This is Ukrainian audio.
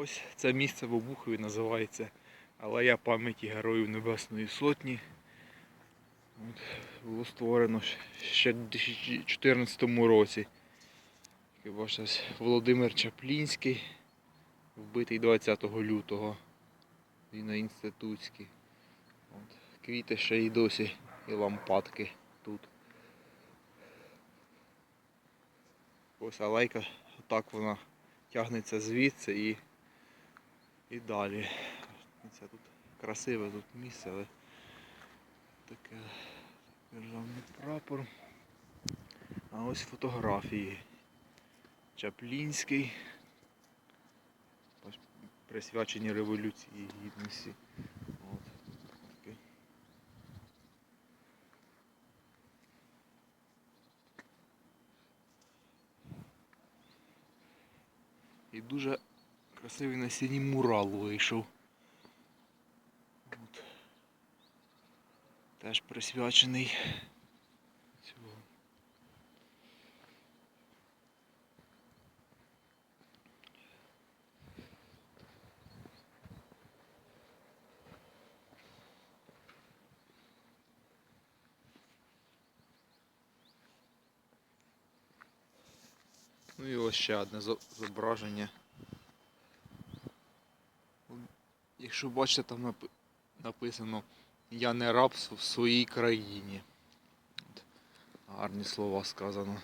Ось це місце в Обухові називається Алея пам'яті Героїв Небесної Сотні. От, було створено ще в 2014 році. Бачите, Володимир Чаплінський, вбитий 20 лютого. Він на інститутській. От, квіти ще й досі, і лампадки тут. Ось алейка, так вона тягнеться звідси і, і далі. Це тут красиве тут місце, але таке державний прапор. А ось фотографії. Чаплінський. Присвячені Революції Гідності. От, таке. І дуже красивий на стіні мурал вийшов. От. Теж присвячений. Ну і ось ще одне зо- зображення. Якщо бачите, там написано Я не раб в своїй країні. Гарні слова сказано.